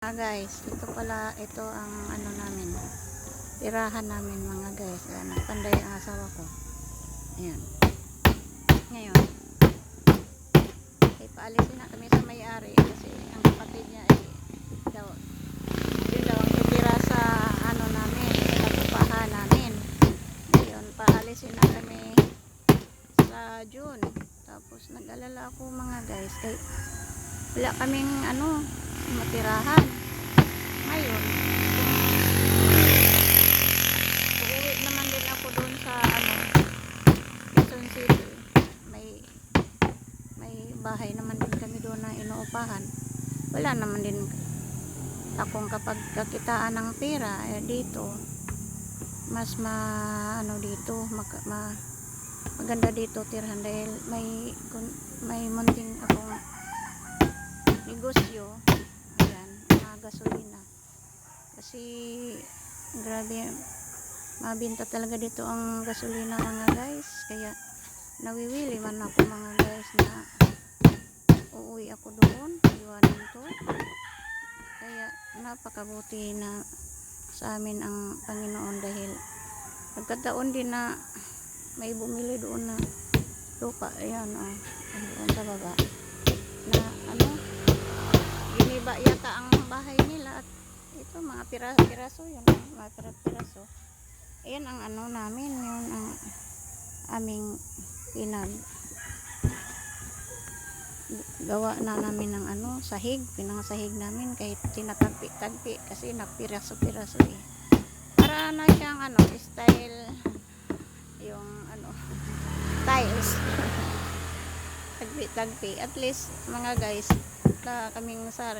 Ah guys, ito pala, ito ang ano namin, tirahan namin mga guys. Ayan, panday ang asawa ko. Ayan. Ngayon, ay paalisin na kami sa may-ari kasi ang kapatid niya ay daw, yun daw ang titira sa ano namin, sa tupahan namin. Ngayon, paalisin na kami sa June. Tapos nag-alala ako mga guys, kay wala kaming ano, matirahan. Ngayon, uuwi naman din ako doon sa ano, Quezon City. May may bahay naman din kami doon na inuupahan. Wala naman din akong kapag kakitaan ng pera eh, dito mas ma ano dito mag, ma, maganda dito tirahan dahil may may munting akong negosyo gasolina. Kasi grabe mabinta talaga dito ang gasolina mga guys. Kaya nawiwili man ako mga guys na uuwi ako doon iwanan to. Kaya napakabuti na sa amin ang Panginoon dahil nagkataon din na may bumili doon na lupa ayan oh doon sa baba. Na ano giniba yata ang ito mga pira, piraso yun mga pira, piraso. Ayan ang ano namin yun ang aming pinag gawa na namin ng ano sahig pinangasahig namin kahit tinatagpi-tagpi kasi napiraso-piraso eh. Para na siyang ano style yung ano tiles. Tagpi-tagpi at least mga guys wala kaming sa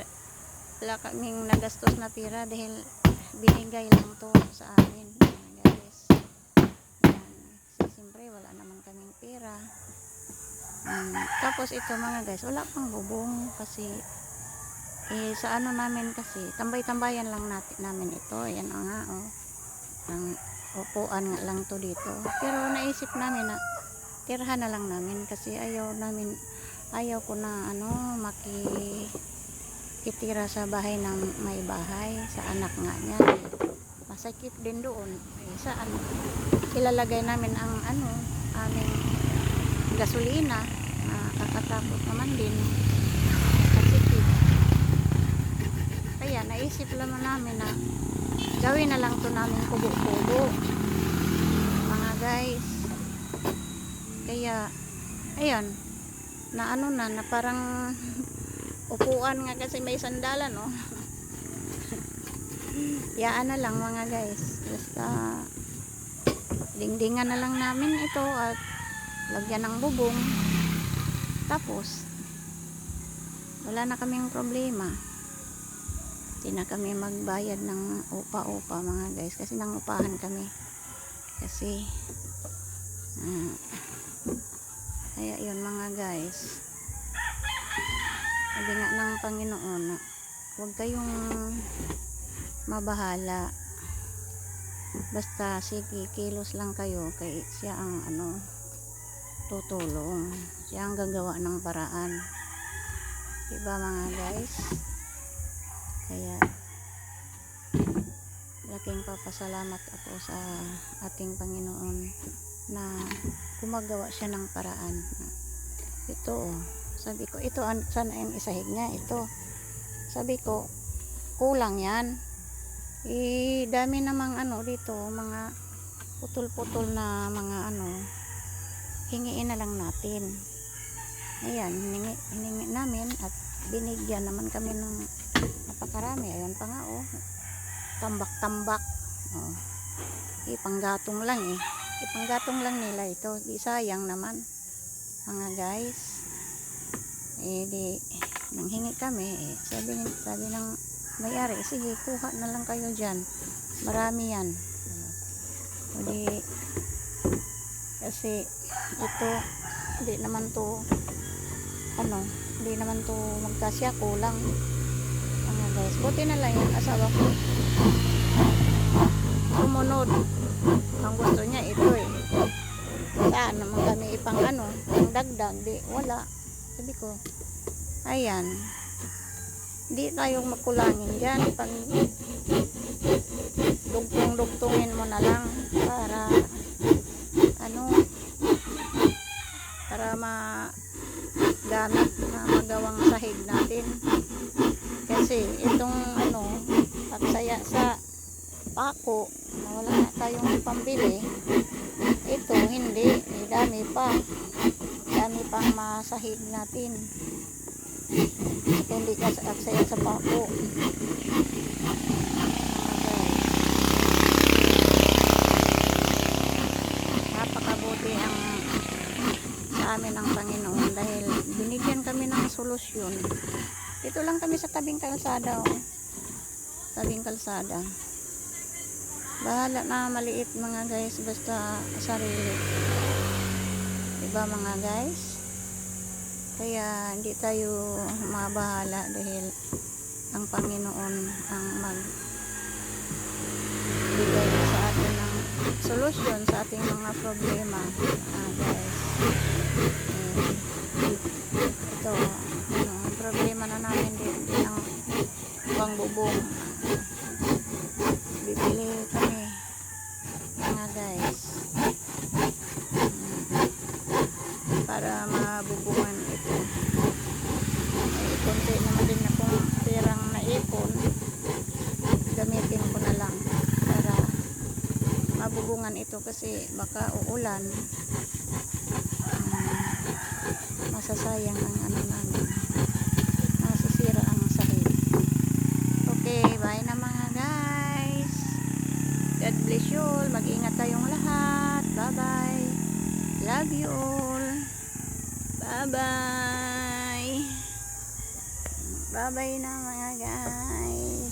wala kaming nagastos na pira dahil binigay lang to sa amin guys. Kasi siyempre wala naman kaming pera. Mm, tapos ito mga guys wala pang bubong kasi eh, sa ano namin kasi tambay-tambayan lang natin namin ito. Yan o nga oh. Ang upuan nga lang to dito. Pero naisip namin na tirahan na lang namin kasi ayaw namin ayaw ko na ano maki kitira sa bahay ng may bahay sa anak nga niya. Masakit din doon. Eh, saan? Ilalagay namin ang ano aming gasolina. Ah, kakatakot naman din. Kasikip kaya naisip naman namin na gawin na lang to namin kubo-kubo. Mga guys. Kaya ayan na ano na na parang upuan nga kasi may sandalan no? Yaan na lang mga guys. Basta dingdingan na lang namin ito at lagyan ng bubong. Tapos wala na kaming problema. Hindi kami magbayad ng upa-upa mga guys kasi nang upahan kami. Kasi ah, kaya yun mga guys sabi nga ng Panginoon huwag kayong mabahala. Basta sige kilos lang kayo kay siya ang ano tutulong. Siya ang gagawa ng paraan. Diba mga guys? Kaya laking papasalamat ako sa ating Panginoon na gumagawa siya ng paraan. Ito oh, sabi ko ito an- sana yung isahig niya ito. Sabi ko kulang yan. Eh dami namang ano dito mga putol-putol na mga ano hingiin na lang natin. Ayan hiningi, hiningi namin at binigyan naman kami ng napakarami. Ayan pa nga oh. Tambak-tambak. Oh. ipanggatong lang eh. Ipanggatong lang nila ito. Di sayang naman. Mga guys eh di nanghingi kami eh, sabi, sabi ng may-ari sige kuha na lang kayo dyan. Marami yan. O di kasi ito hindi naman to ano hindi naman to magkasya kulang. Mga guys? Buti na lang yung asawa ko. Sumunod. Ang gusto niya ito eh. Saan naman kami ipang ano ang dagdag di wala sabi ko ayan Hindi tayo magkulangin dyan. Pag dugtong-dugtungin mo na lang para ano para ma gamit na magawang sahig natin. Kasi itong ano, pagsaya sa pako, na wala na tayong pambili, ito hindi, eh, dami pa. Dami pang masahig natin. Ito hindi ka sa aksaya sa pako. Napakabuti ang sa amin ng Panginoon dahil binigyan kami ng solusyon. Dito lang kami sa tabing kalsada. Oh. Tabing kalsada. Bahala na maliit mga guys basta sarili. Diba mga guys? Kaya hindi tayo mabahala dahil ang Panginoon ang mag bigay sa atin ng solusyon sa ating mga problema. Ah, guys. Eh, ito, ano, problema na namin din, din ang pangbubong. Bibili kami. Mga guys. Mm, Para mabubungan ito. May konti naman din akong perang naipon. Gamitin ko na lang para mabubungan ito kasi baka uulan. Um, masasayang ang ano namin. Masasira ang sahig. Okay, bye na mga guys. God bless you all. Mag-ingat tayong lahat. Bye-bye. Love you. Bye-bye. Bye-bye na mga guys.